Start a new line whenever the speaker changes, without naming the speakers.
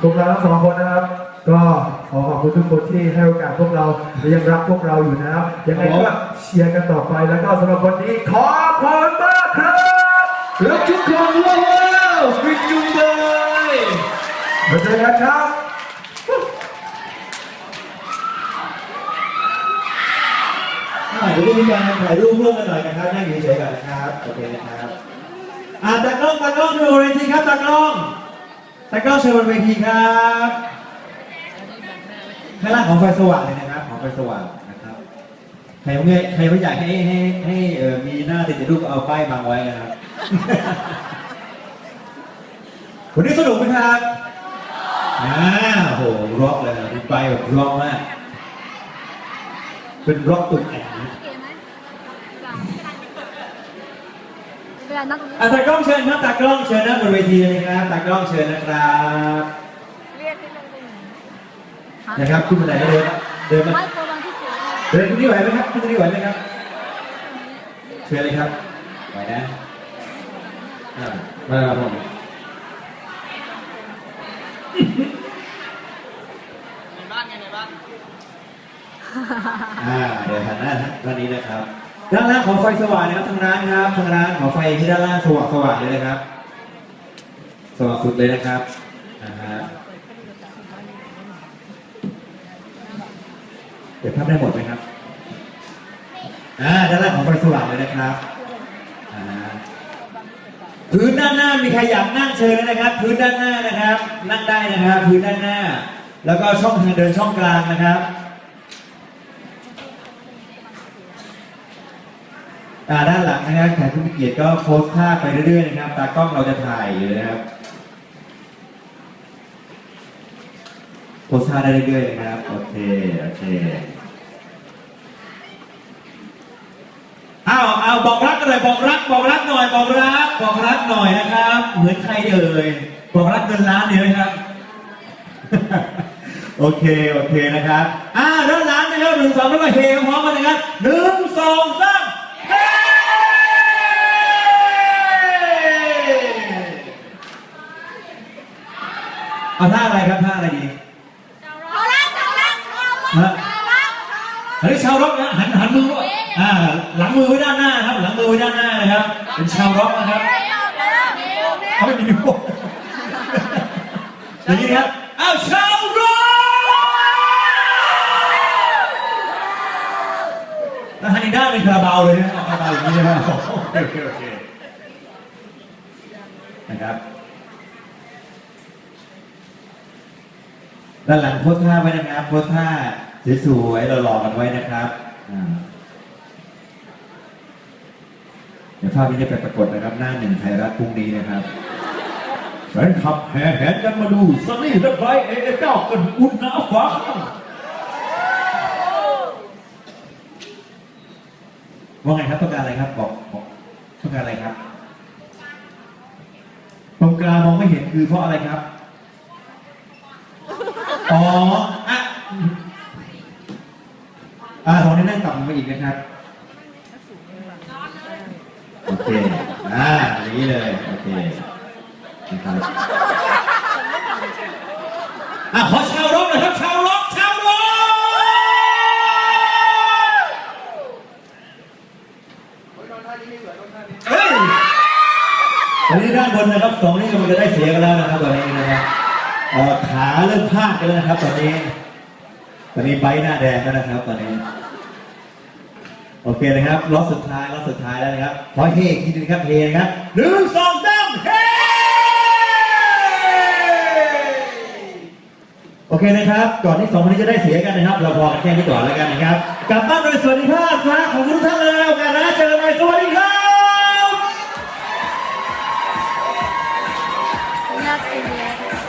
พวกเราทั้งสองคนนะครับ ก็ขอขอบคุณทุกคนที่ให้โอกาสพวกเราและยังรักพวกเราอยู่นะครับยังไงก็เชียร์กันต่อไปแล้วก็สำหรับวันนี้ขอบคุณมากครับ
รักทุกคนว้าวฟิตจุงเบย
มาเจอกันครับ่า
เดี๋ยวมีการถ่ายรูปร่วมกันหน่อยนะครับนั่งอยู่เฉยๆก่อนนะครับโอเคนะครับอ่าตากล้องตากล้องดูบนเวทีครับตากล้อง ตากล้อเชิญบนเวทีครับข้างล่างของไฟสว่างเลยนะครับ ของไฟสว่างนะครับ ใครไม่ใครไม่อยากให้ให้ให้เออมีหน้าติดรูปเอาป้ายบังไว้นะครับ วันนี้สนุกไหมครับอ่าโหร็อกเลยนะไปแบบร็อกมาก เป็นร็อกตุ่นแอน
เวลานั่งตรงนี้
อะตากล้องเชิญครับตากล้องเชิญนะบนเวทีเลยครับตากล้องเชิญนะครับ
เรียกให้ลงไปหนึ่งฮะ
นะครับขึ้นบันไดก็เดินเดินมา
ไม่โกดังที่เกิดเหตุ
เดินขึ้นนี่ไหวไหมครับขึ้นนี่ไหวไหมครับเชิญเลยครับไหวนะอ่ามาครับผมอ่าเดี๋ยวหันหน้าท่านนี้นะครับ ด้านล่างของไฟสว่างนะครับทางร้านครับทางร้านขอไฟที่ด้านล่างสว่างสว่างเลยนะครับ สว่างสุดเลยนะครับอ่าฮะเดี๋ยวภาพได้หมดไหมครับอ่าด้านล่างของไฟสว่างเลยนะครับอ่าพื้นด้านหน้ามีใครอยากนั่งเชิญเลยนะครับ พื้นด้านหน้านะครับ นั่งได้นะครับ พื้นด้านหน้า แล้วก็ช่องทางเดินช่องกลางนะครับ อ่า ด้านหลังนะครับแขกผู้มีเกียรติก็โพสท่าไปเรื่อยๆนะครับ ตากล้องเราจะถ่ายอยู่นะครับ โพสท่าได้เรื่อยๆนะครับ โอเค โอเคอ้าวเอาบอกรักกันหน่อยบอกรัก บอกรักหน่อย บอกรัก บอกรักหน่อยนะครับ เหมือนใครเอ่ย บอกรักเงินล้านเดียวไหมครับ โอเค โอเคนะครับ อ่าด้านหลังนะครับหนึ่งสองแล้วก็เฮพร้อมกันนะครับหนึ่งสองสามเฮ้ เอาท่าอะไรครับท่าอะไรดี
เอาละเอาละเอาละ
ฮะอันนี้ชาวร็อกนะหันหันมือไว้อ่าหลังมือไว้ด้านหน้านะครับ หลังมือไว้ด้านหน้านะครับ เป็นชาวร็อกนะครับเขาไม่มีนิ้วโป้งอย่างนี้นะครับอ้าวชาวร็อกแล้วหันอีกด้านเป็นคาราบาวเลยนะคาราบาวอย่างนี้ใช่ไหมโอเคโอเคโอเคนะครับ ด้านหลังโพสท่าไว้นะครับโพสท่าสวยๆเราหล่อๆกันไว้นะครับเดี๋ยวภาพนี้จะไปปรากฏนะครับ หน้าหนึ่งไทยรัฐพรุ่งนี้นะครับแฟนคลับแห่แหนกันมาดูซันนี่และไบเอเอเก้ากันอุ่นหนาฟ้าข้างว่าไงครับต้องการอะไรครับบอกบอกต้องการอะไรครับตรงกลางมองไม่เห็นคือเพราะอะไรครับ อ๋ออะอ่าตรงนี้นั่งกลับมาอีกนะครับ โอเค อ่าอย่างนี้เลย โอเคนะครับอะขอชาวร็อกหน่อยครับ ชาวร็อกชาวร็อกเฮ้ยตอนนี้ด้านบนนะครับสองนี่มันจะได้เสียกันแล้วนะครับตอนนี้นะครับ ขาเริ่มพลาดกันแล้วนะครับ ตอนนี้ ตอนนี้ใบหน้าแดงแล้วนะครับ ตอนนี้ โอเคนะครับรอบสุดท้ายรอบสุดท้ายแล้วนะครับขอเฮอีกทีนึงครับเฮนะครับหนึ่งสองสามเฮโอเคนะครับ ก่อนที่สองคนนี้จะได้เสียกันนะครับ เราพอกันแค่นี้ก่อนแล้วกันนะครับ กลับบ้านโดยสวัสดิภาพนะของทุกท่านเลยโอกาสนะเจอกันใหม่สวัสดีครับ Gracias.